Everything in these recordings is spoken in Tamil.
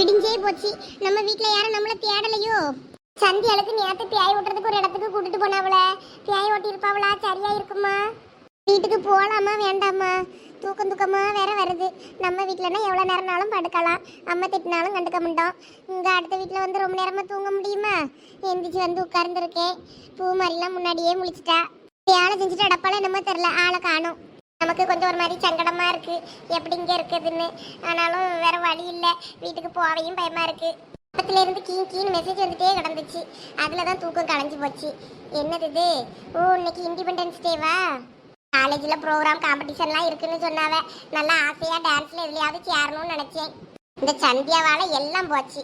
விடிஞ்சே போச்சு. நம்ம வீட்டில் யாரும் நம்மள தேடலையோ? சந்தியாளுக்கு நேத்து பியாய் ஓட்டுறதுக்கு ஒரு இடத்துக்கு கூட்டிட்டு போனாவள. பியாய் ஓட்டி இருப்பாவளா சரியா இருக்குமா? வீட்டுக்கு போகலாமா வேண்டாமா? தூக்கம் தூக்கமா வேற வருது. நம்ம வீட்டிலனா எவ்வளோ நேரம்னாலும் படுக்கலாம். அம்மா திட்டினாலும் கண்டுக்க மாட்டோம். இங்கே அடுத்த வீட்டில் வந்து ரொம்ப நேரமாக தூங்க முடியுமா? எந்திரிச்சு வந்து உட்கார்ந்துருக்கேன். பூ மாதிரிலாம் முன்னாடியே முழிச்சிட்டா. வேலை செஞ்சுட்டு அடப்பால என்னமோ தெரில ஆளை காணும். நமக்கு கொஞ்சம் ஒரு மாதிரி சங்கடமா இருக்கு. எப்படி இங்கே இருக்குதுன்னு. ஆனாலும் வேற வழி இல்லை. வீட்டுக்கு போவையும் பயமா இருக்கு. பக்கத்துல இருந்து கீ கீன்னு மெசேஜ் வந்துட்டே கிடந்துச்சு. அதில் தான் தூக்கம் களைஞ்சு போச்சு. என்னது இது? ஓ இன்னைக்கு இண்டிபெண்டன்ஸ் டேவா காலேஜில் ப்ரோக்ராம் காம்படிஷன்லாம் இருக்குன்னு சொன்னாவ. நல்லா ஆசையாக டான்ஸில் எதுலையாவது சேரணும்னு நினச்சேன். இந்த சந்தியாவால் எல்லாம் போச்சு.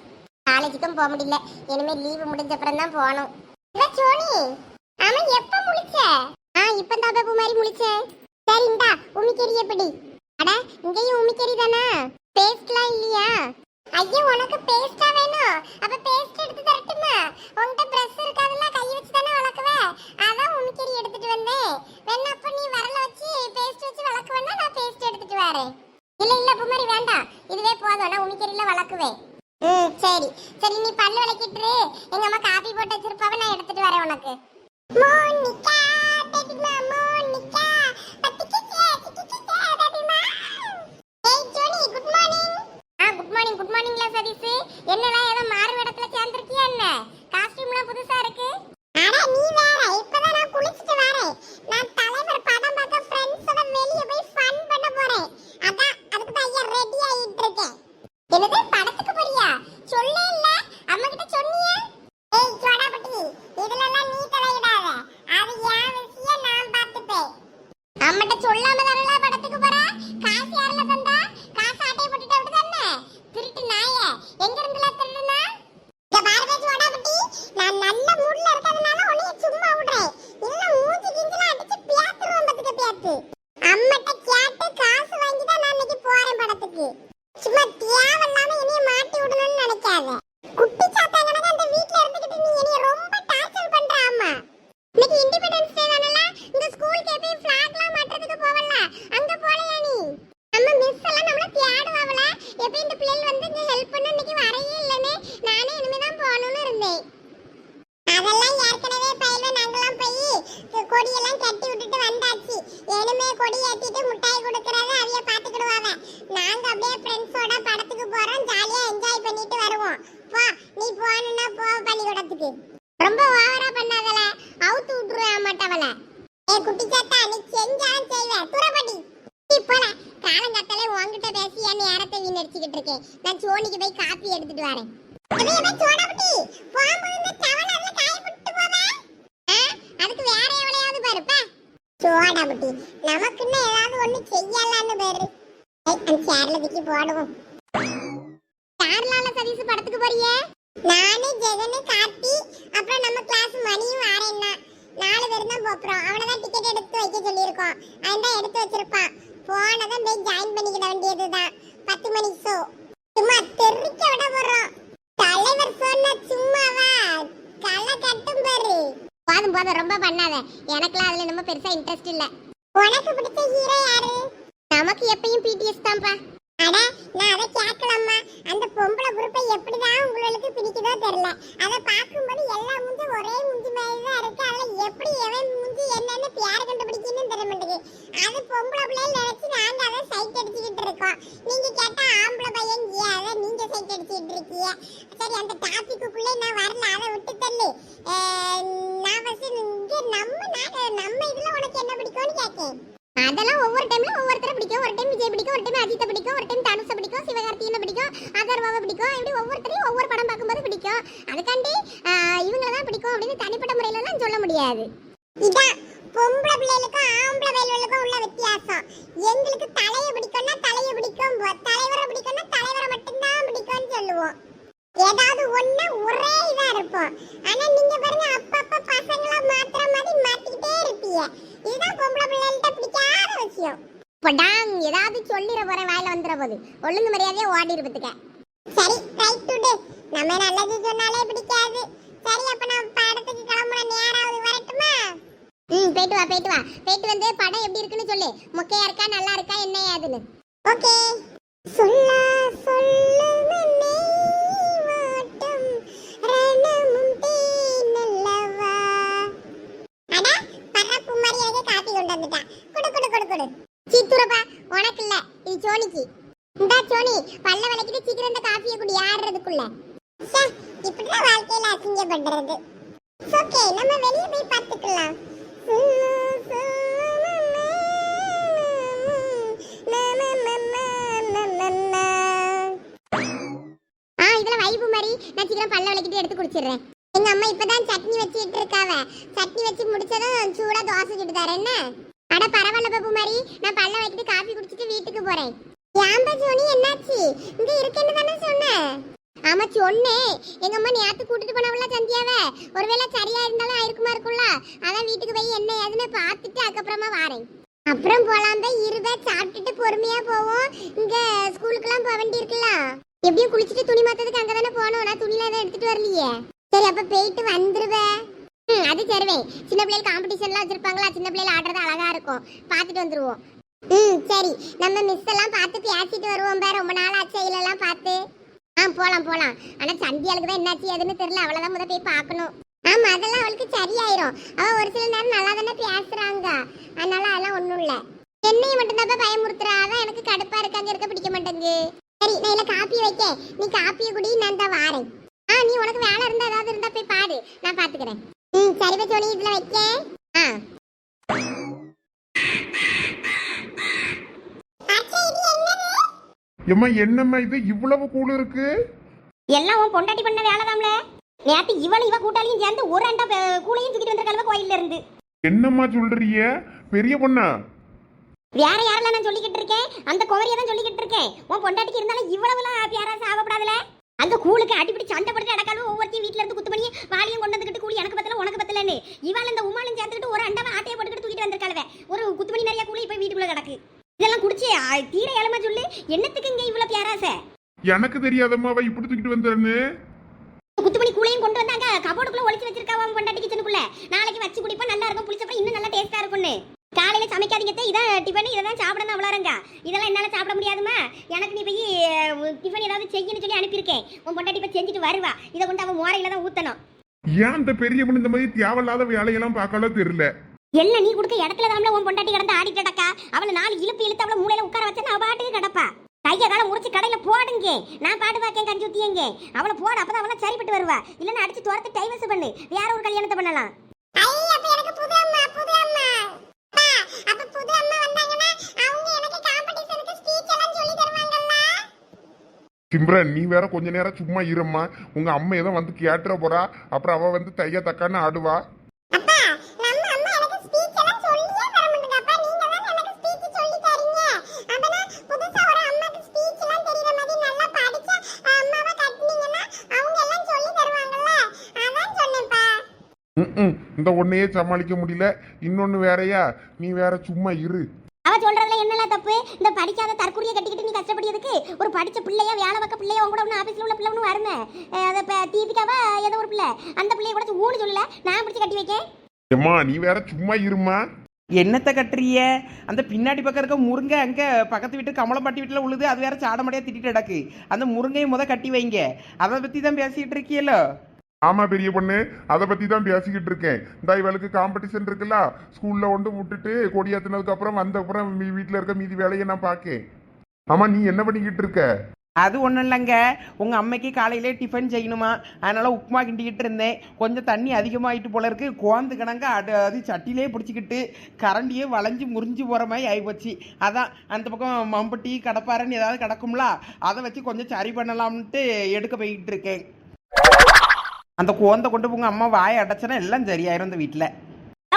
காலேஜுக்கும் போக முடியல. இனிமேல் லீவு முடிஞ்ச அப்புறம் தான் போகணும். சோனி. ஆமா எப்போ முழிச்ச? ஆ இப்போ தான் பாபு மாதிரி முழிச்சேன் சரி இந்தா உமிக்கறி எப்படி அட இங்கேயும் உமிக்கறி தானா? பேஸ்ட்லாம் இல்லையா? ஐயோ உனக்கு பேஸ்டா வேணும் அப்ப பேஸ்ட் எடுத்து தரட்டுமா உன்கிட்ட பிரஷ் இருக்காதுல்ல கை வச்சு தானே வளக்குவ அதான் உமிக்கறி எடுத்துட்டு வந்தேன் வேணா அப்ப நீ வரல வச்சு பேஸ்ட் வச்சு வளக்குவேன்னா நான் பேஸ்ட் எடுத்துட்டு வரேன் இல்ல இல்ல பூமாரி வேண்டாம் இதுவே போதும் நான் உமிக்கறியில வளக்குவேன் ம் சரி சரி நீ பல்லு விளக்கிட்டு எங்க அம்மா காபி போட்டு வச்சிருப்பாவ நான் எடுத்துட்டு வரேன் உனக்கு மோனிகா பேபிமா மோனிகா பத்திக்கிச்சே சிக்கிக்கிச்சே பேபிமா ஏய் ஜோனி குட் மார்னிங் ஆ குட் மார்னிங் குட் மார்னிங்ல சதீஷ் என்னடா ஏதோ மாறு இடத்துல சேர்ந்திருக்கியா என்ன காஸ்டியூம்லாம் புதுசா இருக்கு அட நீ வேற இப்பதான் நான் குளிச்சிட்டு வரேன் நான் தலைவர் படம் பார்க்க ஃப்ரெண்ட்ஸோட வெளிய போய் ஃபன் பண்ண போறேன் அதான் அதுக்கு தான் ஐயா ரெடி ஆயிட்டு இருக்கேன் என்னது படத்துக்கு போறியா சொல்லே இல்ல அம்மா கிட்ட சொன்னியா ஏய் சோடாபட்டி இதுல எல்லாம் நீ தலையிடாத அது என் விஷயம் நான் பார்த்துப்பேன் அம்மட்ட சொல்லாம தானல படத்துக்கு போற காசு யாரல தந்தா காசு ஆட்டைய போட்டுட்டு அப்படி தானே திருட்டு நாய எங்க இருந்துல திருடுனா இங்க பாருங்க சோடாபட்டி நான் நல்ல மூட்ல இருக்கிறதுனால உன்னைய சும்மா விடுறேன் இல்ல மூஞ்சி கிஞ்சில அடிச்சு பியாத்துருவேன் பத்துக்க பியாத்து அம்மட்ட கேட்டு காசு வாங்கி தான் நான் படத்துக்கு. சும்மா தேவையில்லாம இனிய மாட்டி விடணும்னு நினைக்காத. குட்டி சாத்தா கணக்கு அந்த வீட்ல இருந்துகிட்டு நீ இனிய ரொம்ப டார்ச்சர் பண்ற அம்மா இன்னைக்கு இண்டிபெண்டன்ஸ் டே தானல? இந்த ஸ்கூலுக்கு எப்பயும் ஃபிளாக்லாம் மாட்டுறதுக்கு போவல அங்க போலையா நீ? நம்ம மிஸ் எல்லாம் நம்மள தேடுவாவல. எப்பயும் இந்த பிள்ளைகள் வந்து இங்க ஹெல்ப் பண்ண இன்னைக்கு வரையே இல்லனே. நானே இனிமே தான் போகணும்னு இருந்தேன் அதெல்லாம் ஏற்கனவே பயில நாங்கெல்லாம் போய் கொடியெல்லாம் கட்டி விட்டுட்டு வந்தாச்சு இனிமே கொடி ஏத்திட்டு முட்டாய் கொடுக்கறத அவிய பாத்துக்கிடுவாங்க நாங்க அப்படியே ஃப்ரெண்ட்ஸோட படத்துக்கு போறோம் ஜாலியா என்ஜாய் பண்ணிட்டு வருவோம் போ நீ போகணும்னா போ பள்ளிக்கூடத்துக்கு ரொம்ப ஓவரா பண்ணாதல அவுத்து விட்டுருவேன் மாட்டவள ஏ குட்டி சாத்தா நீ செஞ்சாலும் செய்வ துறப்படி நீ போல காலங்காத்தாலே உன்கிட்ட பேசி என் நேரத்தை வீணடிச்சுக்கிட்டு இருக்கேன்? நான் சோனிக்கு போய் காப்பி எடுத்துட்டு வரேன். சோடாபுட்டி, அதுக்கு வேற எவளையாவது பாரு, போ. சோடாபுட்டி, நமக்குன்னு ஏதாவது ஒண்ணு செய்யலான்னு பாரு. அந்த சேர்ல தூக்கி போடுவோம். யாரெல்லாம் சதீஷ் படத்துக்கு போறியே? நானு ஜெகனு கார்த்தி அப்புறம் நம்ம கிளாஸ் மணியும் வாரேன்னா. நாலு பேரும் தான் போறோம். அவனதான் டிக்கெட் எடுத்து வைக்க சொல்லியிருக்கோம். அவன் தான் எடுத்து வச்சிருப்பான். போனதான் போய் ஜாயின் பண்ணிக்கிட வேண்டியதுதான். பத்து மணி ஷோ சும்மா தெறிக்க விட போறோம். தலைவர் சொன்ன சும்மாவா? களை கட்டும் பாரு. போதும் போதும் ரொம்ப பண்ணாத. எனக்குலாம் அதுல நம்ம பெருசா இன்ட்ரெஸ்ட் இல்ல. உனக்கு பிடிச்ச ஹீரோ யாரு? நமக்கு எப்பயும் பிடிஎஸ் தான்ப்பா. அட நான் அதை கேட்கலாமா அந்த பொம்பளை குரூப்பை எப்படிதான் உங்களுக்கு பிடிக்குதோ தெரியல. அதை பார்க்கும்போது எல்லா மூஞ்சி ஒரே மூஞ்சி மாதிரி தான் இருக்கு. அதில் எப்படி எவன் முந்தி என்னன்னு பேர் கண்டுபிடிக்கணும் தெரிய மாட்டேங்குது. அது பொம்பளை பிள்ளைன்னு நினைச்சு நாங்க அதை சைட் அடிச்சுக்கிட்டு இருக்கோம். நீங்க கேட்டா ஆம்பளை பையன் அதை நீங்க சைட் அடிச்சுக்கிட்டு இருக்கீங்க. சரி அந்த டாபிக்குள்ளே நான் வரல. அதை விட்டு தள்ளு. நான் ஃபர்ஸ்ட் இங்க நம்ம நம்ம இதுல உனக்கு என்ன பிடிக்கும்னு கேட்கேன் அதெல்லாம் ஒவ்வொரு டைம்ல ஒவ்வொருத்தரை பிடிக்கும். ஒரு டைம் விஜய் பிடிக்கும் ஒரு டைம் அஜித்தை பிடிக்கும் ஒரு டைம் தனுஷை பிடிக்கும் சிவகார்த்தியனை பிடிக்கும் அதர்வாவை பிடிக்கும். இப்படி ஒவ்வொருத்தரையும் ஒவ்வொரு படம் பார்க்கும்போது பிடிக்கும். அதுக்காண்டி இவங்களை தான் பிடிக்கும் அப்படின்னு தனிப்பட்ட முறையிலலாம் சொல்ல முடியாது. இதான் பொம்பளை பிள்ளைகளுக்கும் ஆம்பளை பிள்ளைகளுக்கும் உள்ள வித்தியாசம். எங்களுக்கு தலையை பிடிக்கும்னா தலையை பிடிக்கும் தலைவரை பிடிக்கும்னா தலைவரை மட்டும்தான் பிடிக்கும்னு சொல்லுவோம். ஏதாவது ஒண்ணு ஒரே இதா இருப்போம். ஆனா நீங்க பாருங்க படாங் ஏதாவது சொல்லிட போற வாயில வந்துற போது. ஒழுங்கு மரியாதையா ஓடி இருப்பதுக்க சரி ரைட் டு நம்ம நல்லது சொன்னாலே பிடிக்காது. சரி அப்ப நான் படத்துக்கு கிளம்புற நேராவது வரட்டுமா? ம் போயிட்டு வா போயிட்டு வா. போயிட்டு வந்து படம் எப்படி இருக்குன்னு சொல்லு. மொக்கையா இருக்கா நல்லா இருக்கா என்ன ஏதுன்னு ஓகே. சொல்லா. இது சோனிக்கு. இந்தா சோனி பல்ல விளக்கிட்டு சீக்கிரம் இந்த காஃபியை குடி ஆடுறதுக்குள்ள. இப்படிதான் வாழ்க்கையில அசிங்கப்படுறது. ஓகே நம்ம வெளியே போய் பார்த்துக்கலாம். இதுல வைப்பு மாதிரி. நான் சீக்கிரம் பல்ல விளக்கிட்டு எடுத்து குடிச்சிடுறேன். எங்க அம்மா இப்பதான் சட்னி வச்சுட்டு இருக்காவ. சட்னி வச்சு முடிச்சதும் சூடா தோசை சுட்டு என்ன? அட பரவாயில்ல பாபு மாதிரி நான் பல்ல வைக்கிட்டு காஃபி குடிச்சிட்டு வீட்டுக்கு போறேன். ஏன்பா சோனி என்னாச்சு? இங்க இருக்கேன்னு தானே சொன்னேன் ஆமா சொன்னேன் எங்க அம்மா நேத்து கூட்டிட்டு போனவள சந்தியாவ? ஒருவேளை சரியா இருந்தாலும் ஆயிருக்குமா இருக்கும்ல? அதான் வீட்டுக்கு போய் என்ன ஏதுன்னு பார்த்துட்டு அதுக்கப்புறமா வாரேன். அப்புறம் போலாம் தான் இருபே சாப்பிட்டுட்டு பொறுமையா போவோம். இங்க ஸ்கூலுக்குலாம் போக வேண்டி இருக்குல்ல எப்படியும் குளிச்சுட்டு துணி மாத்ததுக்கு அங்கதானே தானே நான் துணிலாம் எதுவும் எடுத்துட்டு வரலையே. சரி அப்ப போயிட்டு வந்துருவேன் ம் அது தருவேன் சின்ன பிள்ளைகள் காம்படிஷன்லாம் வச்சிருப்பாங்களா? சின்ன பிள்ளைகள் ஆடுறது அழகா இருக்கும். பார்த்துட்டு வந்துருவோம். ம் சரி. நம்ம மிஸ் எல்லாம் பார்த்து பேசிட்டு வருவோம் பே ரொம்ப நாள் ஆச்சு எல்லாம் பார்த்து. ஆ போலாம் போலாம். ஆனா சந்தியாளுக்கு தான் என்னாச்சு எதுன்னு தெரியல. அவ்வளவுதான் முத போய் பார்க்கணும். ஆமா அதெல்லாம் அவளுக்கு சரியாயிரும். அவ ஒரு சில நேரம் நல்லா தானே பேசுறாங்க. அதனால அதெல்லாம் ஒண்ணும் இல்ல. என்னைய மட்டும்தான் போய் பயமுறுத்துறா. அதான் எனக்கு கடுப்பா இருக்கு. அங்க இருக்க பிடிக்க மாட்டேங்குது. சரி நான் இல்ல காப்பி வைக்க நீ காப்பியை குடி நான் தான் வாரேன். ஆ நீ உனக்கு வேலை இருந்தா ஏதாவது இருந்தா போய் பாரு. நான் பாத்துக்கிறேன் ம் சரி பச்சோனி இதுல வைக்க. ஆ. எம்மா என்னம்மா இது? இவ்வளவு கூழ் இருக்கு? எல்லாம் உன் பொண்டாட்டி பண்ண வேலைதாம்ல? நேத்து இவளும் இவ கூட்டாளியும் சேர்ந்து ஒரு அண்டா ப- கூழையும் தூக்கிட்டு வந்திருக்காளுவ கோயில்ல இருந்து. என்னம்மா சொல்றிய பெரிய பொண்ணா? வேற யாரெல்லாம் நான் சொல்லிக்கிட்டு இருக்கேன்? அந்த குமரியை தான் சொல்லிக்கிட்டு இருக்கேன். உன் பொண்டாட்டிக்கு இருந்தாலும் இவ்வளவுலாம் பேரா சாவப்படாதுல? அந்த கூழுக்கு அடிப்படி சண்டை போட்டு அடக்காலும் ஒவ்வொருத்தையும் வீட்ல இருந்து குத்து பண்ணி வாளியும் கொண்டு வந்துக்கிட்டு கூலி எனக்கு பத்தல உனக்கு பத்தலன்னு. இவாள் இந்த உமாலும் சேர்த்துக்கிட்டு ஒரு அண்டாவை ஆட்டையை போட்டுக்கிட்டு தூக்கிட்டு வந்திருக்காளுவ. ஒரு குத்து மணி நிறைய கூலி போய் வீட்டுக்குள்ள கிடக்கு. இதெல்லாம் குடிச்சு தீர ஏழமா சொல்லு. என்னத்துக்கு இங்க இவ்வளவு பேராசை? எனக்கு தெரியாதம்மா அவ இப்படி தூக்கிட்டு வந்தேன்னு. குத்துமணி கூழையும் கொண்டு வந்தாங்க கபோர்டுக்குள்ள ஒளிச்சு வச்சிருக்காவா பொண்டாட்டி கிச்சனுக்குள்ள நாளைக்கு வச்சு குடிப்பா நல்லா இருக்கும். புளிச்சப்ப இன்னும் நல்லா டேஸ்டா இருக்கும்னு. காலையில சமைக்காதீங்க இதான் டிஃபன் இதை தான் சாப்பிடணும் அவ்வளோங்க இதெல்லாம் என்னால சாப்பிட முடியாதுமா எனக்கு நீ போய் டிஃபன் ஏதாவது செய்யணும்னு சொல்லி அனுப்பியிருக்கேன். உன் பொண்டாட்டி போய் செஞ்சுட்டு வருவா. இதை கொண்டு அவன் மோரையில தான் ஊத்தணும். ஏன் அந்த பெரிய பொண்ணு இந்த மாதிரி தேவையில்லாத வேலையெல்லாம் பார்க்கல தெரியல. எல்லாம் நீ கொடுக்க இடத்துல தான் உன் பொண்டாட்டி கிடந்து ஆடிட்டு கிடக்கா அவளை நாலு இழுப்பு இழுத்து அவளை மூலையில உட்கார வச்சு அவ பாட்டுக்கு கிடப்பா. கைய காலம் முடிச்சு கடையில போடுங்க. நான் பாட்டு பார்க்கேன் கஞ்சி ஊத்தியங்க. அவளை போட அப்பதான் அவளை சரிப்பட்டு வருவா. இல்லைன்னா அடிச்சு துரத்து டைவர்ஸ் பண்ணு. வேற ஒரு கல்யாணத்தை பண்ணலாம் ஐ அப்ப எனக்கு புது அம்மா புது அம்மா அப்ப புது அம்மா வந்தாங்கன்னா அவங்க எனக்கு காம்படிஷனுக்கு ஸ்பீச் எல்லாம் சொல்லி தருவாங்கல்ல? சிம்ரன் நீ வேற கொஞ்ச நேரம் சும்மா இரும்மா. உங்க அம்மா ஏதோ வந்து கேட்டுற போறா. அப்புறம் அவ வந்து தைய தக்கான்னு ஆடுவா. ம்ம். இந்த ஒன்னையே சமாளிக்க முடியல. இன்னொன்னு வேறயா? நீ வேற சும்மா இரு. அவ சொல்றதுல என்னலாம் தப்பு? இந்த படிக்காத தற்கொலையை கட்டிக்கிட்டு நீ கஷ்டப்படியதுக்கு ஒரு படிச்ச பிள்ளையா வேலை வைக்க பிள்ளையா உங்க கூட ஒன்று ஆஃபீஸில் உள்ள பிள்ளை ஒன்று வருமே அதை இப்போ தீபிகாவா ஏதோ ஒரு பிள்ளை. அந்த பிள்ளைய கூட ஊன்னு சொல்லல. நான் பிடிச்சி கட்டி வைக்கேன். எம்மா நீ வேற சும்மா இருமா என்னத்தை கட்டுறிய? அந்த பின்னாடி பக்கம் இருக்க முருங்கை அங்கே பக்கத்து வீட்டு கமலம்பாட்டி வீட்டில் உழுது அது வேற சாடமடையாக திட்டிட்டு கிடக்கு. அந்த முருங்கையை முத கட்டி வைங்க. அதை பற்றி தான் பேசிக்கிட்டு இருக்கியല്ലോ ஆமா பெரிய பொண்ணு அதை பத்தி தான் பேசிக்கிட்டு இருக்கேன். இந்த இவளுக்கு காம்படிஷன் இருக்குல்ல ஸ்கூல்ல ஒன்று விட்டுட்டு கொடியாத்தினதுக்கு அப்புறம் வந்த அப்புறம் மீ- இருக்க மீதி வேலையை நான் பார்க்கேன் ஆமா நீ என்ன பண்ணிக்கிட்டு இருக்க? அது ஒன்றும் இல்லைங்க. உங்கள் அம்மைக்கு காலையிலே டிஃபன் செய்யணுமா? அதனால் உப்புமா கிண்டிக்கிட்டு இருந்தேன். கொஞ்சம் தண்ணி அதிகமாகிட்டு போல இருக்கு. கோந்து கணங்க அது அது சட்டிலே பிடிச்சிக்கிட்டு கரண்டியே வளைஞ்சு முறிஞ்சு போகிற மாதிரி ஆகிப்போச்சு அதான் அந்த பக்கம் மம்பட்டி கடப்பாரன்னு ஏதாவது கிடக்கும்ல அதை வச்சு கொஞ்சம் சரி பண்ணலாம்ன்ட்டு எடுக்க போய்கிட்டு இருக்கேன். அந்த கோந்தை கொண்டு உங்கள் அம்மா வாயை அடைச்சனா எல்லாம் சரியாயிரும் இந்த வீட்டில்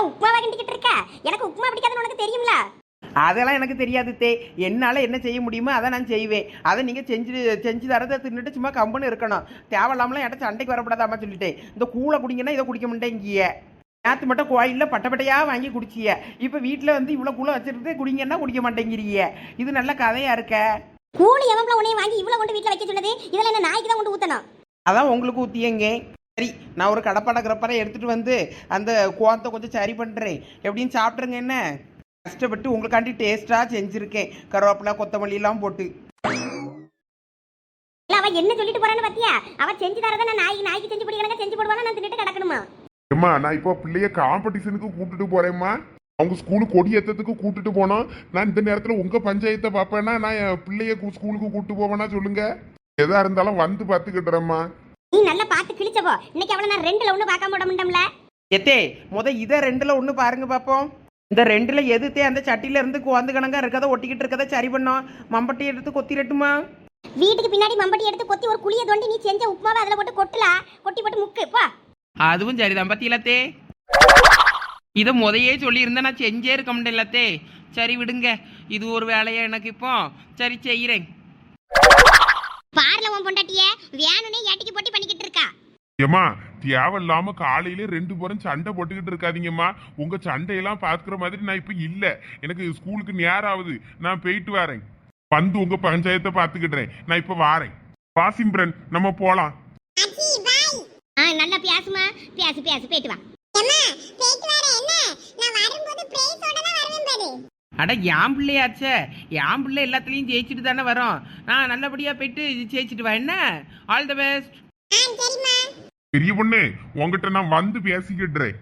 உப்புமாவா கிண்டிக்கிட்டு இருக்க? எனக்கு உப்புமா பிடிக்காதுன்னு உனக்கு தெரியும்ல? அதெல்லாம் எனக்கு தெரியாது தே. என்னால் என்ன செய்ய முடியுமோ அதை நான் செய்வேன். அதை நீங்கள் செஞ்சு செஞ்சு தரதை தின்னுட்டு சும்மா கம்புன்னு இருக்கணும். தேவையில்லாமலாம் என்கிட்ட சண்டைக்கு வரப்படாதாம்மா சொல்லிட்டேன். இந்த கூழை குடிங்கன்னா இதை குடிக்க மாட்டேங்கிய. நேற்று மட்டும் கோயிலில் பட்டப்பட்டையாக வாங்கி குடிச்சிய. இப்போ வீட்டில் வந்து இவ்வளோ கூழ வச்சுருந்து குடிங்கன்னா குடிக்க மாட்டேங்கிறீங்க இது நல்ல கதையாக இருக்க. கூலி எவன் உன்னைய வாங்கி இவ்வளவு கொண்டு வீட்டில் வைக்க சொன்னது இதில் என்ன நாய்க்கு தான் கொண்டு ஊத்தணும்? அதான் உங்களுக்கு ஊற்றியங்க சரி நான் ஒரு கடப்பாட கிடப்பாட எடுத்துகிட்டு வந்து அந்த கோவத்தை கொஞ்சம் சரி பண்ணுறேன் எப்படின்னு சாப்பிட்ருங்க என்ன? கஷ்டப்பட்டு உங்களுக்காண்டி டேஸ்ட்டாக செஞ்சுருக்கேன். கருவேப்பிலை கொத்தமல்லிலாம் போட்டு. இல்ல அவ என்ன சொல்லிட்டு போறான்னு பாத்தியா? அவ செஞ்சு தரத நான் நாய்க்கு நாய்க்கு செஞ்சு பிடிக்கணும் செஞ்சு போடுவானா? நான் தின்னுட்டு கிடக்கணுமா? ஏம்மா நான் இப்போ பிள்ளைய காம்படிஷனுக்கு கூட்டிட்டு போறேம்மா. அவங்க ஸ்கூலு கொடி ஏத்தத்துக்கு கூட்டிட்டு போனோம். நான் இந்த நேரத்துல உங்க பஞ்சாயத்தை பார்ப்பேன்னா நான் என் பிள்ளைய ஸ்கூலுக்கு கூட்டிட்டு போவேனா சொல்லுங்க. எதா இருந்தாலும் வந்து பார்த்துக்கிட்டுறேம்மா. நீ நல்லா பார்த்து கிழிச்சப்போ இன்னைக்கு அவளை நான் ரெண்டுல ஒண்ணு பார்க்க விட முடியும்ல எத்தே முத இதை ரெண்டுல ஒன்று பாருங்க பார்ப்போம் இந்த ரெண்டுல எதுத்தே அந்த சட்டியில இருந்து குவாந்து கணங்கா இருக்கதை ஒட்டிக்கிட்டு இருக்கதை சரி பண்ணோம் மம்பட்டி எடுத்து கொத்திரட்டுமா? வீட்டுக்கு பின்னாடி மம்பட்டி எடுத்து கொத்தி ஒரு குழியை தோண்டி நீ செஞ்ச உப்புமாவை அதுல போட்டு கொட்டலாம் கொட்டி போட்டு முக்கு போ. அதுவும் சரிதான் பத்தியிலத்தே இதை முதையே சொல்லியிருந்தா நான் செஞ்சே இருக்க முடியலத்தே சரி விடுங்க. இது ஒரு வேலையா எனக்கு இப்போ? சரி செய்கிறேன் பார்ல உன் பொண்டாட்டிய வேணுனே ஏட்டிக்கு போட்டி பண்ணிக்கிட்டு இருக்கா? ஏம்மா தேவையில்லாம காலையில ரெண்டு பேரும் சண்டை போட்டுக்கிட்டு இருக்காதீங்கம்மா. உங்க சண்டையெல்லாம் பாத்துக்கிற மாதிரி நான் இப்ப இல்ல. எனக்கு ஸ்கூலுக்கு நேரம் ஆகுது நான் போயிட்டு வரேன். வந்து உங்க பஞ்சாயத்தை பாத்துக்கிடுறேன் நான் இப்ப வாரேன். வாசிம்பிரன் நம்ம போலாம். நல்லா பேசுமா. பேசு பேசு போயிட்டு வா. அட என் பிள்ளையாச்சே. என் பிள்ளை எல்லாத்துலேயும் ஜெயிச்சுட்டு தானே வரோம். நான் நல்லபடியாக போயிட்டு ஜெயிச்சுட்டு வா. என்ன? ஆல் த பெஸ்ட் பெரிய பொண்ணு உங்ககிட்ட நான் வந்து பேசிக்கிடுறேன்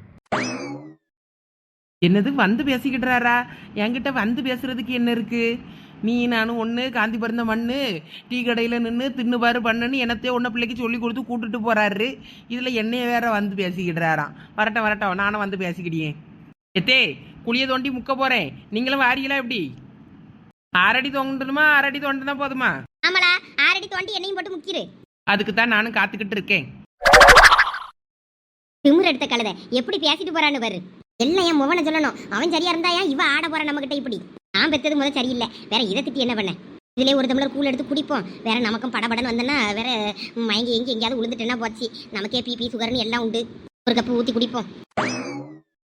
என்னது வந்து பேசிக்கிட்டுறாரா? என்கிட்ட வந்து பேசுறதுக்கு என்ன இருக்கு? நீ நானும் ஒன்று காந்தி பிறந்த மண்ணு டீ கடையில் நின்று தின்னு பாரு பண்ணுன்னு என்னத்தையே ஒன்றை பிள்ளைக்கு சொல்லி கொடுத்து கூட்டிட்டு போறாரு. இதில் என்னைய வேற வந்து பேசிக்கிட்டுறாராம். வரட்டும் வரட்டும் நானும் வந்து பேசிக்கிடியேன் எத்தே குழிய தோண்டி முக்க போகிறேன் நீங்களும் வாரீங்களா எப்படி? ஆறடி தோண்டணுமா ஆறடி தோண்டினா போதுமா? ஆமாடா ஆறடி தோண்டி என்னையும் போட்டு முக்கிரு. அதுக்கு தான் நானும் காத்துக்கிட்டு இருக்கேன். திமிர் எடுத்த கழுதை எப்படி பேசிட்டு போறான்னு பாரு. எல்லாம் என் முவனை சொல்லணும். அவன் சரியா இருந்தா ஏன் இவ ஆட போறான் நம்ம கிட்ட இப்படி? நான் பெத்தது முதல் சரியில்லை. வேற இதை திட்டி என்ன பண்ண? இதுலயே ஒரு தமிழர் கூழ் எடுத்து குடிப்போம். வேற நமக்கும் படபடன்னு வந்தோன்னா வேற மயங்கி எங்கி எங்கேயாவது விழுந்துட்டேன்னா போச்சு. நமக்கே பிபி சுகர்னு எல்லாம் உண்டு. ஒரு கப்பு ஊத்தி குடிப்போம்.